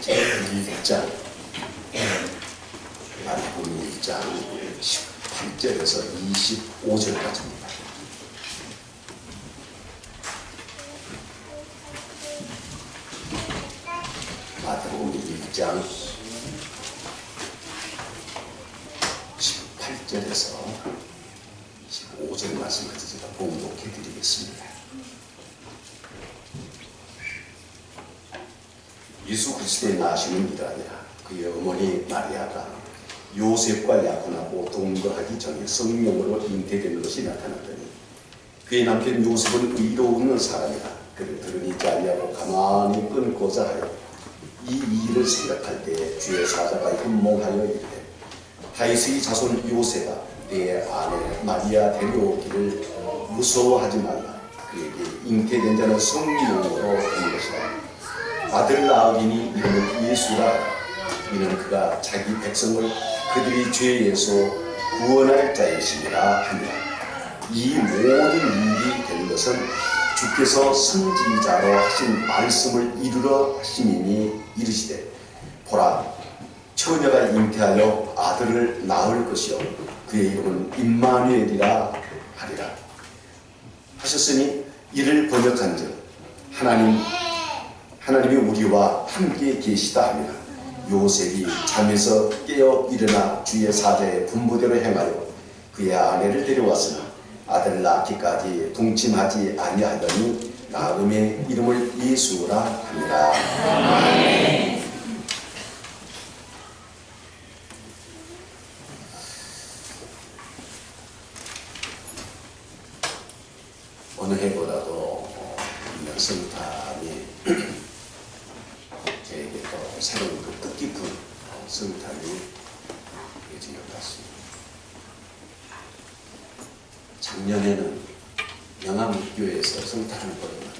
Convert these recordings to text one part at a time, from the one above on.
제1장 마태복음. 1장 18절에서 25절까지입니다. 마태복음 1장 18절에서 25절 말씀까지 제가 봉독해 드리겠습니다. 예수 그리스도의 나시는 이러하니라 그의 어머니 마리아가 요셉과 약혼하고 동거하기 전에 성령으로 잉태된 것이 나타났더니 그의 남편 요셉은 의로운 사람이라 그를 들으니 자리하고 가만히 끊고자 하여 이 일을 생각할 때 주의 사자가 현몽하여 이르되 다윗의 자손 요셉아 내 아내 마리아 데려오기를 무서워하지 말라. 그에게 잉태된 자는 성령으로 된 것이라 아들 낳으리니 이름은 예수라. 이는 그가 자기 백성을 그들이 죄에서 구원할 자이시니라 하니라 이 모든 일이 된 것은 주께서 선지자로 하신 말씀을 이루러 하심이니 이르시되 보라 처녀가 잉태하여 아들을 낳을 것이요 그의 이름은 임마누엘이라 하리라. 하셨으니 이를 번역한즉 하나님 하나님이 우리와 함께 계시다 하니라. 요셉이 잠에서 깨어 일어나 주의 사자의 분부대로 행하여 그의 아내를 데려왔으나 아들 낳기까지 동침하지 아니하더니 나음의 이름을 예수라 합니다. 어느 해보다도 어, 이런 성탄이 저에게 또 새로운 그 뜻깊은 어, 성탄이 되어진 것 같습니다. 작년에는 영암교회에서 성탄을 벌였는데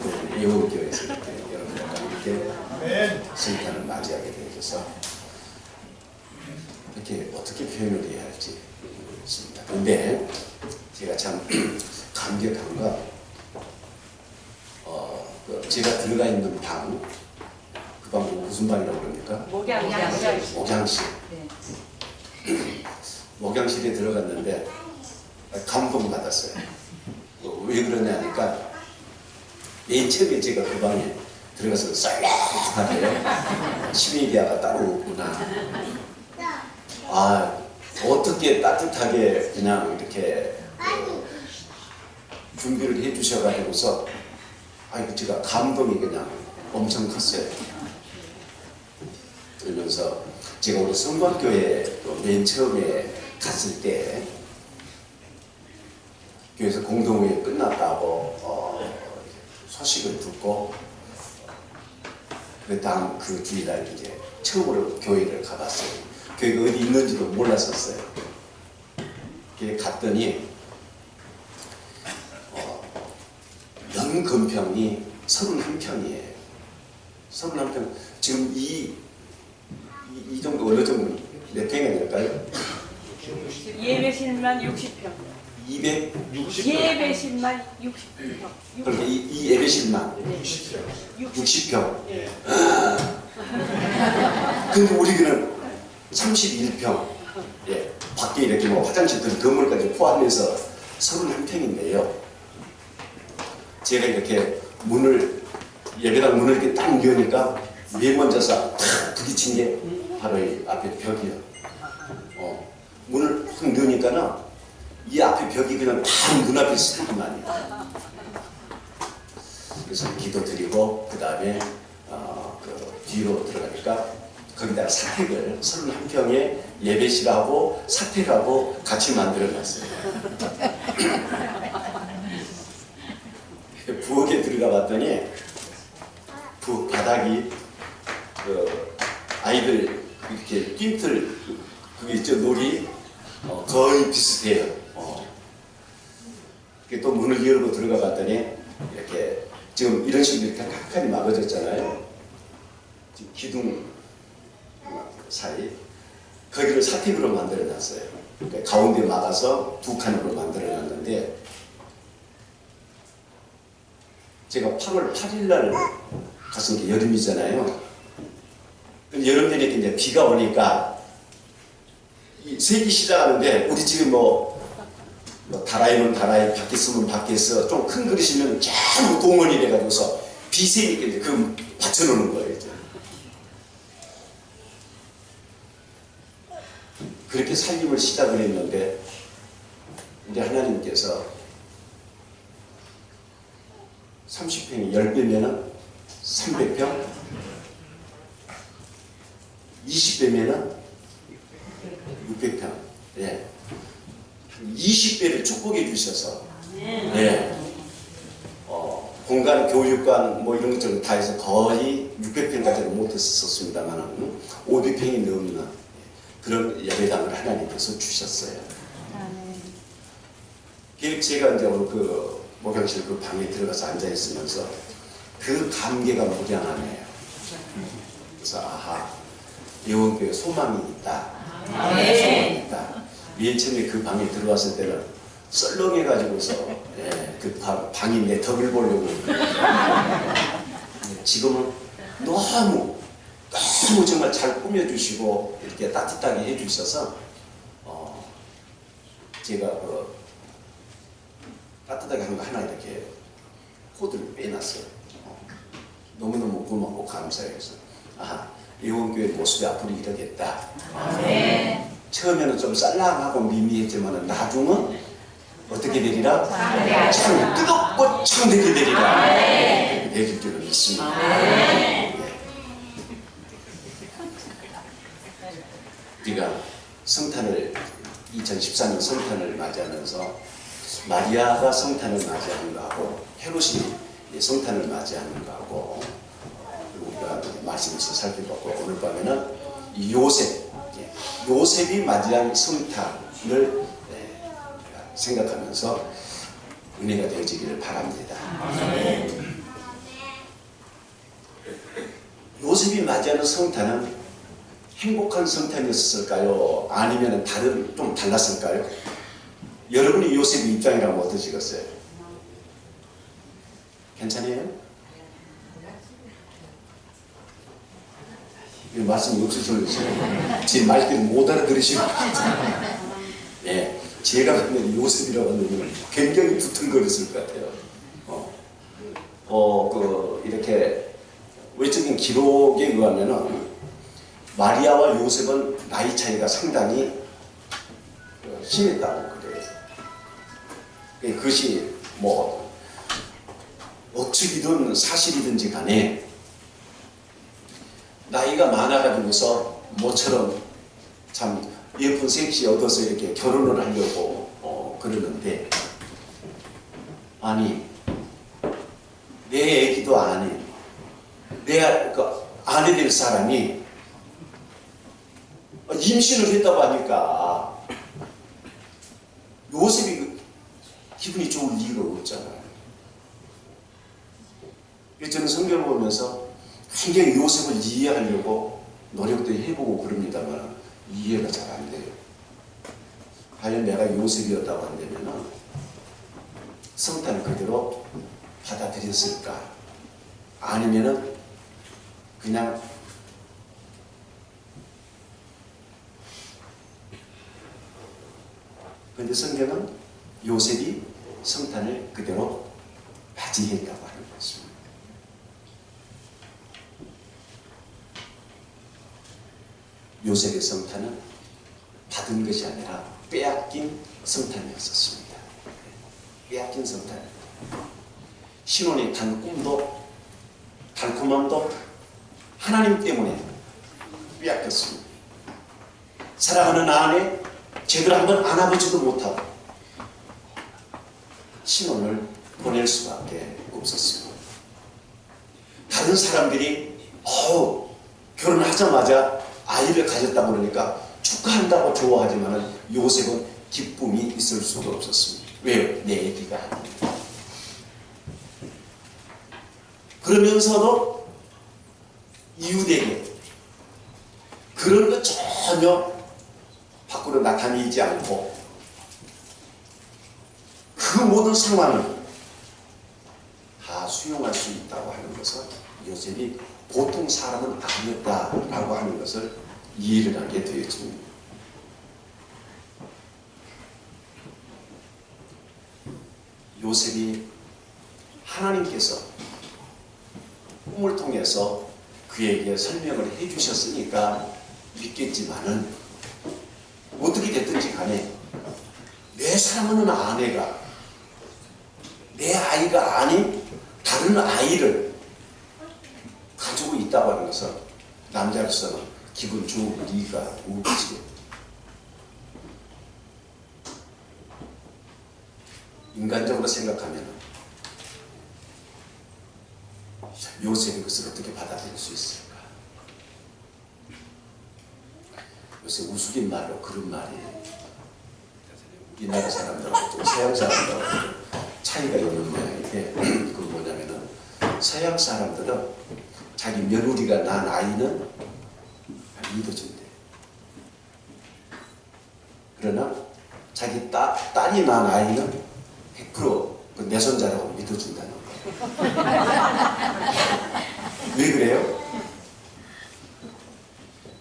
그 영암교회에서 이렇게 여러분들과 함께 성탄을 맞이하게 되어서 이렇게 어떻게 표현을 해야 할지 모르겠습니다. 근데 제가 참 감격한 건 어, 그 제가 들어가 있는 방, 그 방은 무슨 방이라고 그럽니까? 목양 목양실. 네. 목양실에 들어갔는데 감동받았어요. 어, 왜 그러냐니까 맨 처음에 제가 그 방에 들어가서 쌀쌀하게 시민기아가 따로 없구나. 아 어떻게 따뜻하게 그냥 이렇게 어, 준비를 해 주셔가지고서 아이고 제가 감동이 그냥 엄청 컸어요. 그러면서 제가 우리 성곽교회 또맨 처음에 갔을 때 교회에서 공동회의 끝났다고 어, 소식을 듣고 그 다음 그 주일날 이제 처음으로 교회를 가봤어요. 교회가 어디 있는지도 몰랐었어요. 교회 갔더니 어, 연금평이 31평이에요. 31평. 지금 이, 이, 이 정도 어느 정도 몇 평이 될까요? 예배실만 60평. 200? 예배실만 60평. 그러니까 이, 이 예배실만 네. 60평. 근데 우리는 31평. 예. 밖에 이렇게 뭐 화장실들 건물까지 포함해서 31평인데요. 제가 이렇게 문을, 예배당 문을 이렇게 딱 여니까 맨 먼저서 탁 부딪힌 게 바로 이 앞에 벽이요. 어. 문을 확 여니까는 이 앞에 벽이 그냥 다 눈앞에 스탑만이 그래서 기도 드리고 그 다음에 어, 그 뒤로 들어가니까 거기다가 사택을 31평에 예배실하고 사택하고 같이 만들어놨어요. 부엌에 들어가 봤더니 부엌 바닥이 그 아이들 이렇게 띵틀 그게 있죠 놀이 어, 거의 비슷해요. 어. 또 문을 열고 들어가 봤더니 이렇게 지금 이런 식으로 이렇게 칸칸이 막아졌잖아요. 지금 기둥 사이 거기를 사택으로 만들어 놨어요. 그러니까 가운데 막아서 두 칸으로 만들어 놨는데 제가 8월 8일 날 갔은 게 여름이잖아요. 이제 비가 오니까 이 세기 시작하는데 우리 지금 뭐, 뭐 다라이면 다라이, 밖에 쓰면 밖에서 좀 큰 그릇이면 전부 동원이 돼가지고서 비세니까 이제 그 받쳐놓는 거예요. 이제. 그렇게 살림을 시작을 했는데 우리 하나님께서 30평이 10배면은 300평 20배면은 600평 예. 20배를 축복해 주셔서 예. 어, 공간, 교육관 뭐 이런 것들 다 해서 거의 600평까지는 못했었습니다만 500평이 넘는 그런 예배당을 하나님께서 주셨어요. 그 제가 이제 오늘 그 목욕실 그 방에 들어가서 앉아 있으면서 그 감개가 무량하네요. 그래서 아하 예원교회 소망이 있다. 소망이 있다. 맨 처음에 그 방에 들어왔을 때는 썰렁해가지고서 예, 그 방, 방이 내 덕을 보려고 예, 지금은 너무 너무 정말 잘 꾸며주시고 이렇게 따뜻하게 해주셔서 어, 제가 그 따뜻하게 한 거 하나 이렇게 코드를 빼놨어요. 어, 너무너무 고맙고 감사해서 아하 예원교회 모습이 앞으로 이러겠다. 처음에는 좀 쌀랑하고 미미했지만 나중은 어떻게 되리라? 참 뜨겁고 창되게 되리라. 그렇게 되길 줄을 믿습니다. 예. 우리가 성탄을 2014년 성탄을 맞이하면서 마리아가 성탄을 맞이하는 거하고 헤롯이 이 성탄을 맞이하는 거하고 말씀에서 살펴봤고 오늘 밤에는 이 요셉 예, 요셉이 맞이한 성탄을 예, 생각하면서 은혜가 되어지기를 바랍니다. 요셉이 맞이하는 성탄은 행복한 성탄이었을까요? 아니면 다른 좀 달랐을까요? 여러분이 요셉 입장이라면 어떠시겠어요? 괜찮아요? 말씀이 없으시면 제 말귀를 못 알아들으시고 예, 제가 보면 요셉이라고 하면 굉장히 두틀거렸을 것 같아요. 어, 어, 그 이렇게 외적인 기록에 의하면은 마리아와 요셉은 나이 차이가 상당히 어, 심했다고 그래요. 예, 그것이 뭐 억측이든 사실이든지 간에 나이가 많아가지고서 모처럼 참 예쁜 섹시 얻어서 이렇게 결혼을 하려고 어, 그러는데 아니 내 애기도 아닌 내 그, 아내 될 사람이 임신을 했다고 하니까 요셉이 그 기분이 좋을 이유가 없잖아요. 저는 성경을 보면서 굉장히 요셉을 이해하려고 노력도 해보고 그럽니다만 이해가 잘 안 돼요. 과연 내가 요셉이었다고 한다면 성탄을 그대로 받아들였을까? 아니면은 그냥 근데 성경은 요셉이 성탄을 그대로 맞이했다고 하는 것입니다. 요셉의 성탄은 받은 것이 아니라 빼앗긴 성탄이었었습니다. 빼앗긴 성탄. 신혼의 단 꿈도 달콤함도 하나님 때문에 빼앗겼습니다. 사랑하는 아내 제대로 한번 안아보지도 못하고 신혼을 보낼 수밖에 없었습니다. 다른 사람들이 어우 결혼하자마자 아이를 가졌다 그러니까 축하한다고 좋아하지만 요셉은 기쁨이 있을 수가 없었습니다. 왜요? 내 애기가 아니니까. 그러면서도 이웃에게 그런 거 전혀 밖으로 나타내지 않고 그 모든 상황을 다 수용할 수 있다고 하는 것은 요셉이 보통 사람은 아니었다라고 하는 것을 이해를 하게 되었습니다. 요셉이 하나님께서 꿈을 통해서 그에게 설명을 해주셨으니까 믿겠지만은 어떻게 됐든지 간에 내 사랑하는 아내가 내 아이가 아닌 다른 아이를 가지고 있다고 하는 것은 남자로서는 기분 좋을 리가 없지. 인간적으로 생각하면 요셉이 그것을 어떻게 받아들일 수 있을까? 요새 우스갯 말로 그런 말이 우리나라 사람들하고 좀 서양 사람들하고 차이가 있는 모양인데 그 뭐냐면은 서양 사람들은 자기 며느리가 낳은 아이는 믿어준대. 그러나 자기 딸, 딸이 낳은 아이는 100%그 내손자라고 믿어준다는 거예요. 왜 그래요?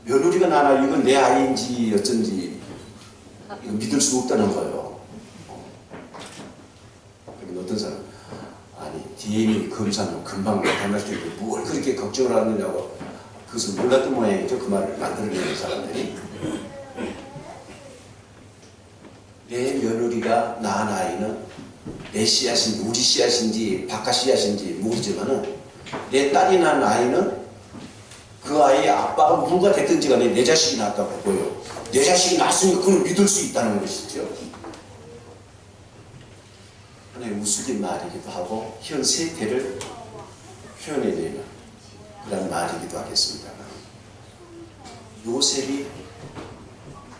며느리가 낳은 아이 이건 내 아이인지 어쩐지 믿을 수 없다는 거예요. 그러면 어떤 사람 아니 DNA 검사는 금방 나타날 텐데 뭘 그렇게 걱정을 하느냐고 그것을 몰랐던 모양이죠. 그 말을 만들어내는 사람들이 내 며느리가 낳은 아이는 내 씨앗인지 우리 씨앗인지 바깥 씨앗인지 모르지만은 내 딸이 낳은 아이는 그 아이의 아빠가 누가 됐든지 간에 내 자식이 낳았다고 보여. 내 자식이 낳았으니까 그는 믿을 수 있다는 것이죠. 하나의 우스갯 말이기도 하고 현 세태를 표현해내는 그런 말이기도 하겠습니다. 요셉이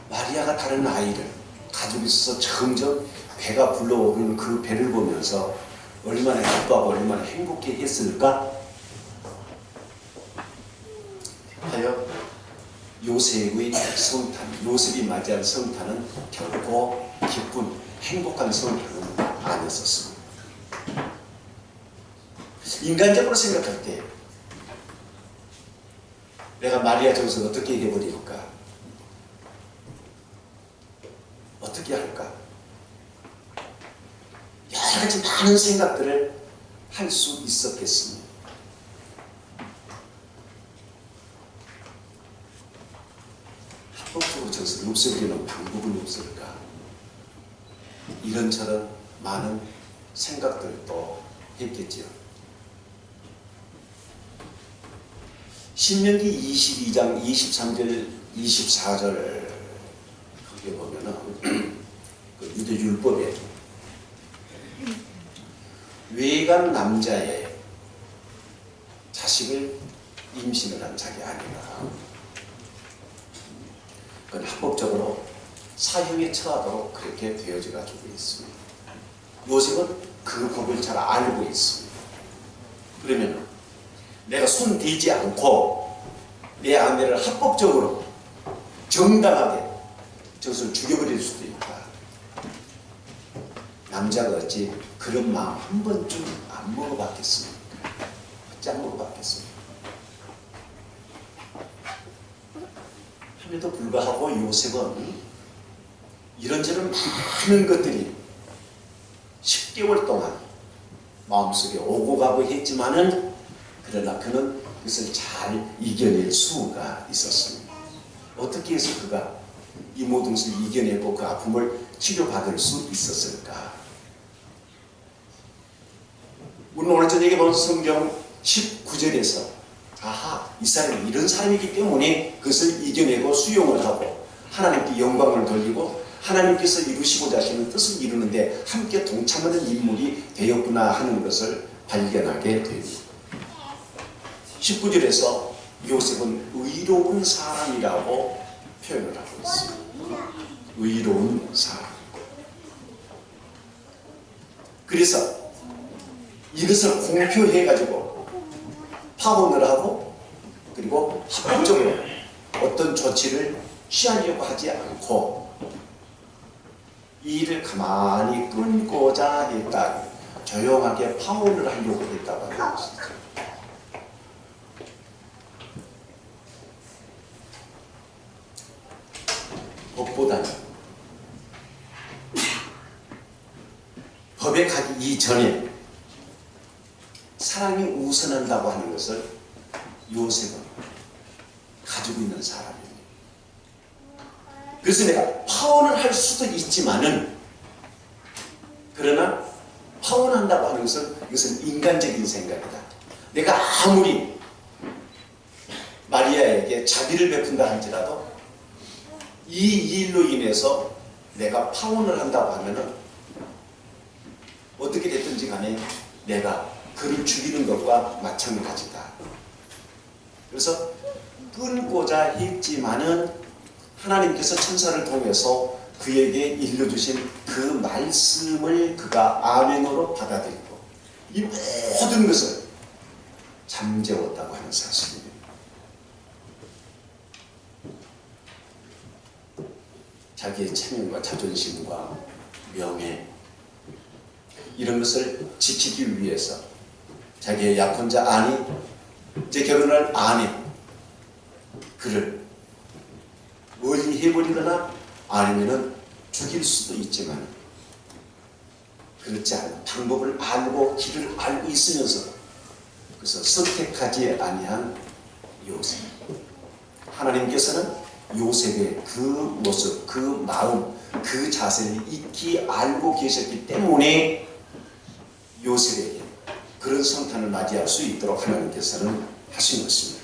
마리아가 다른 아이를 가지고 있어서 점점 배가 불러오르는 그 배를 보면서 얼마나 기뻐하고 얼마나 행복해 했을까? 하여 요셉의 성탄, 요셉이 맞이한 성탄은 결코 기쁜 행복한 성탄은 아니었었습니다. 인간적으로 생각할 때 내가 마리아 정서 어떻게 해버릴까? 어떻게 할까? 여러 가지 많은 생각들을 할 수 있었겠습니다. 합법적으로 저것을 없애버리는 방법은 없을까? 이런저런 많은 생각들도 했겠지요. 신명기 22장 23절 24절 거기에 보면은 그 유대 율법에 외간 남자의 자식을 임신을 한 자기 아니라 그건 합법적으로 사형에 처하도록 그렇게 되어져 가지고 있습니다. 요셉은 그 법을 잘 알고 있습니다. 그러면 내가 손 대지 않고 내 아내를 합법적으로 정당하게 저것을 죽여버릴 수도 있다. 남자가 어찌 그런 마음 한 번쯤 안 먹어봤겠습니까? 어찌 안 먹어봤겠습니까? 함에도 불구하고 요셉은 이런저런 많은 것들이 10개월 동안 마음속에 오고 가고 했지만은 그러나 그는 그것을 잘 이겨낼 수가 있었습니다. 어떻게 해서 그가 이 모든 것을 이겨내고 그 아픔을 치료받을 수 있었을까? 우리는 오늘 저녁에 본 성경 19절에서 아하 이 사람이 이런 사람이기 때문에 그것을 이겨내고 수용을 하고 하나님께 영광을 돌리고 하나님께서 이루시고자 하시는 뜻을 이루는데 함께 동참하는 인물이 되었구나 하는 것을 발견하게 됩니다. 19절에서 요셉은 의로운 사람이라고 표현을 하고 있습니다. 의로운 사람. 그래서 이것을 공표해가지고 파혼을 하고 그리고 합법적으로 어떤 조치를 취하려고 하지 않고 이 일을 가만히 끊고자 했다. 조용하게 파혼을 하려고 했다고 하는 것이죠. 법보다는 법에 가기 이전에 사랑이 우선한다고 하는 것을 요셉은 가지고 있는 사람입니다. 그래서 내가 파혼을 할 수도 있지만은 그러나 파혼한다고 하는 것은 이것은 인간적인 생각이다. 내가 아무리 마리아에게 자비를 베푼다 할지라도 이 인해서 내가 파혼을 한다고 하면은 어떻게 됐든지 간에 내가 그를 죽이는 것과 마찬가지다. 그래서 끊고자 했지만은 하나님께서 천사를 통해서 그에게 일러주신 그 말씀을 그가 아멘으로 받아들이고 이 모든 것을 잠재웠다고 하는 사실입니다. 자기의 체면과 자존심과 명예 이런 것을 지키기 위해서 자기의 약혼자 아니 이제 결혼할 아내 그를 멀리 해버리거나 아니면은 죽일 수도 있지만 그렇지 않은 방법을 알고 길을 알고 있으면서 그래서 선택하지 아니한 요셉 하나님께서는 요셉의 그 모습, 그 마음, 그 자세를 익히 알고 계셨기 때문에 요셉에게 그런 성탄을 맞이할 수 있도록 하나님께서는 하신 것입니다.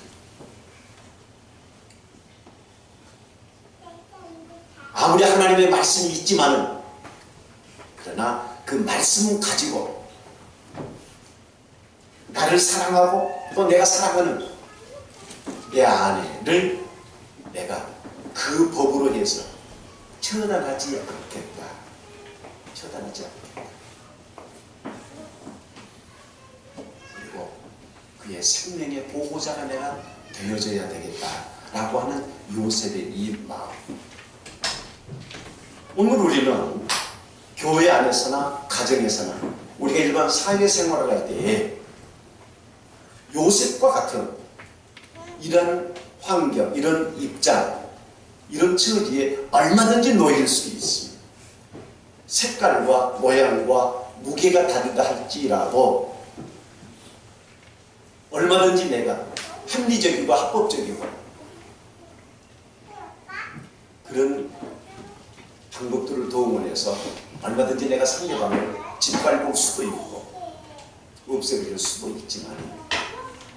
아무리 하나님의 말씀이 있지만은 그러나 그 말씀을 가지고 나를 사랑하고 또 내가 사랑하는 내 아내를 내가 그 법으로 해서 처단하지 않겠다. 처단하지 않겠다. 그리고 그의 생명의 보호자가 내가 되어져야 되겠다라고 하는 요셉의 이 마음. 오늘 우리는 교회 안에서나 가정에서나 우리가 일반 사회생활을 할 때에 요셉과 같은 이런 환경, 이런 입장, 이런 처지에 얼마든지 놓일 수 있습니다. 색깔과 모양과 무게가 다르다 할지라도 얼마든지 내가 합리적이고 합법적이고 그런 방법들을 동원해서 얼마든지 내가 상대방을 짓밟을 수도 있고 없애버릴 수도 있지만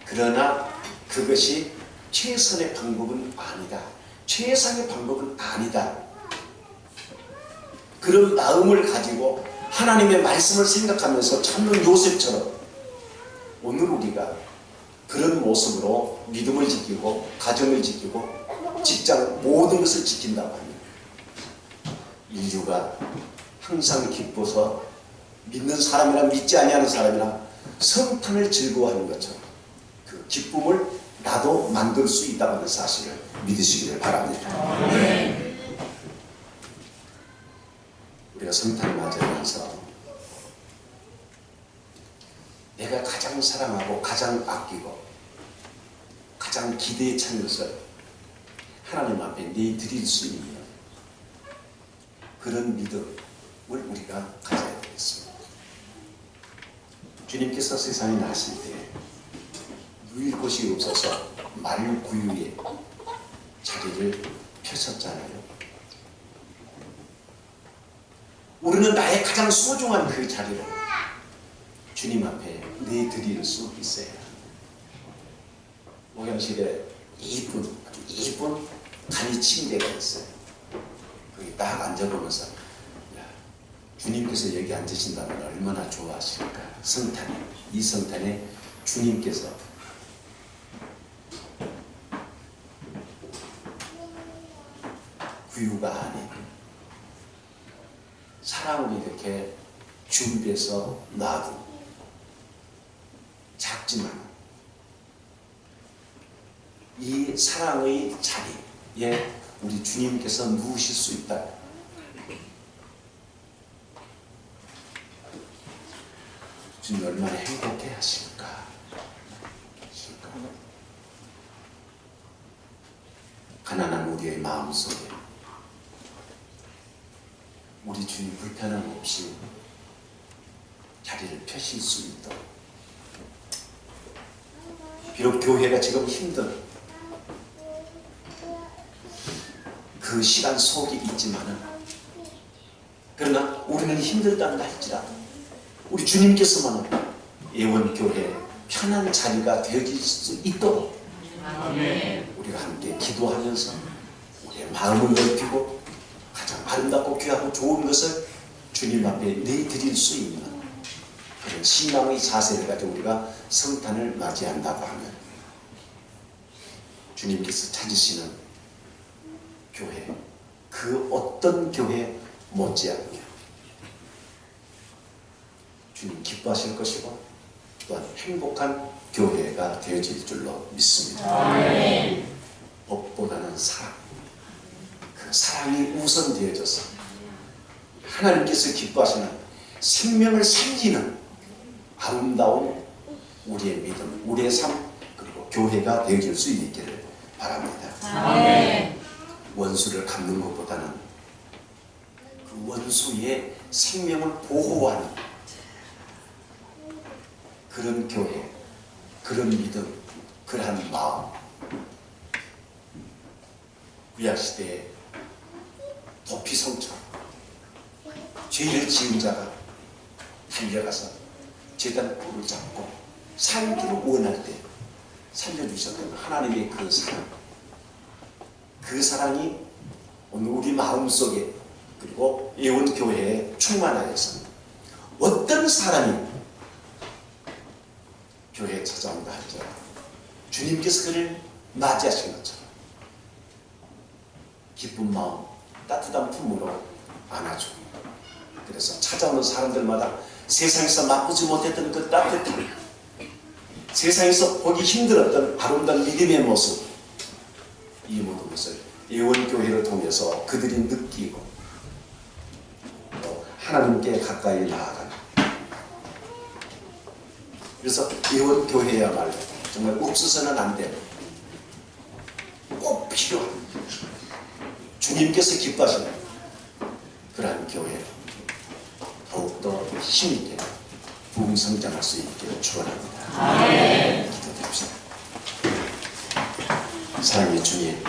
그러나 그것이 최선의 방법은 아니다. 최상의 방법은 아니다. 그런 마음을 가지고 하나님의 말씀을 생각하면서 참는 요셉처럼 오늘 우리가 그런 모습으로 믿음을 지키고 가정을 지키고 직장 모든 것을 지킨다고 합니다. 인류가 항상 기뻐서 믿는 사람이나 믿지 아니하는 사람이나 성탄을 즐거워하는 것처럼 그 기쁨을 나도 만들 수 있다는 고 사실을 믿으시기를 바랍니다. 우리가 성탄을 맞이하면서 내가 가장 사랑하고 가장 아끼고 가장 기대에 찬 것을 하나님 앞에 내 드릴 수 있는 그런 믿음을 우리가 가져야 되겠습니다. 주님께서 세상에 나실 때 누일 곳이 없어서 말구유에 자리를 펴셨잖아요. 우리는 나의 가장 소중한 그 자리를 주님 앞에 내드릴 수 있어야. 목양실에 이쁜, 아주 이쁜 간이 침대가 있어요. 거기 딱 앉아보면서 야, 주님께서 여기 앉으신다면 얼마나 좋아하실까. 성탄에, 이 성탄에 주님께서 구유가 아닌 사랑을 이렇게 준비해서 놔둔 작지만 이 사랑의 자리에 우리 주님께서 누우실 수 있다. 주님 얼마나 행복해 하실까? 하실까? 가난한 우리의 마음 속에 우리 주님 불편함 없이 자리를 펴실 수 있도록. 비록 교회가 지금 힘든 그 시간 속에 있지만은 그러나 우리는 힘들다는 할지라도 우리 주님께서만은 예원교회 편한 자리가 되어질 수 있도록 우리가 함께 기도하면서 우리의 마음을 넓히고 귀하고 좋은 것을 주님 앞에 내드릴 수 있는 그런 신앙의 자세를 가지고 우리가 성탄을 맞이한다고 하면 주님께서 찾으시는 교회 그 어떤 교회 못지않게 주님 기뻐하실 것이고 또한 행복한 교회가 되어질 줄로 믿습니다. 법보다는 사랑 그 사랑이 우선되어져서 하나님께서 기뻐하시는 생명을 살리는 아름다운 우리의 믿음, 우리의 삶 그리고 교회가 되어질 수 있기를 바랍니다. 원수를 갚는 것보다는 그 원수의 생명을 보호하는 그런 교회, 그런 믿음, 그러한 마음. 구약시대에 도피성처럼 죄를 지은 자가 달려가서 재단 뿔을 잡고 살기를 원할 때 살려주셨던 하나님의 그 사랑. 그 사랑이 오늘 우리 마음속에 그리고 예원교회에 충만하여서 어떤 사람이 교회에 찾아온다 할지라도 주님께서 그를 맞이하신 것처럼 기쁜 마음 따뜻한 품으로 안아주고 그래서 찾아오는 사람들마다 세상에서 맛보지 못했던 그 따뜻함 세상에서 보기 힘들었던 아름다운 믿음의 모습 이 모든 것을 예원교회를 통해서 그들이 느끼고 또 하나님께 가까이 나아가는. 그래서 예원교회야말로 정말 옥수서는 안 되는 꼭 필요한 주님께서 기뻐하시는 그러한 교회 더욱더 힘 있게 부흥 성장할 수 있기를 축원합니다. 기도드립시다. 사랑의 주님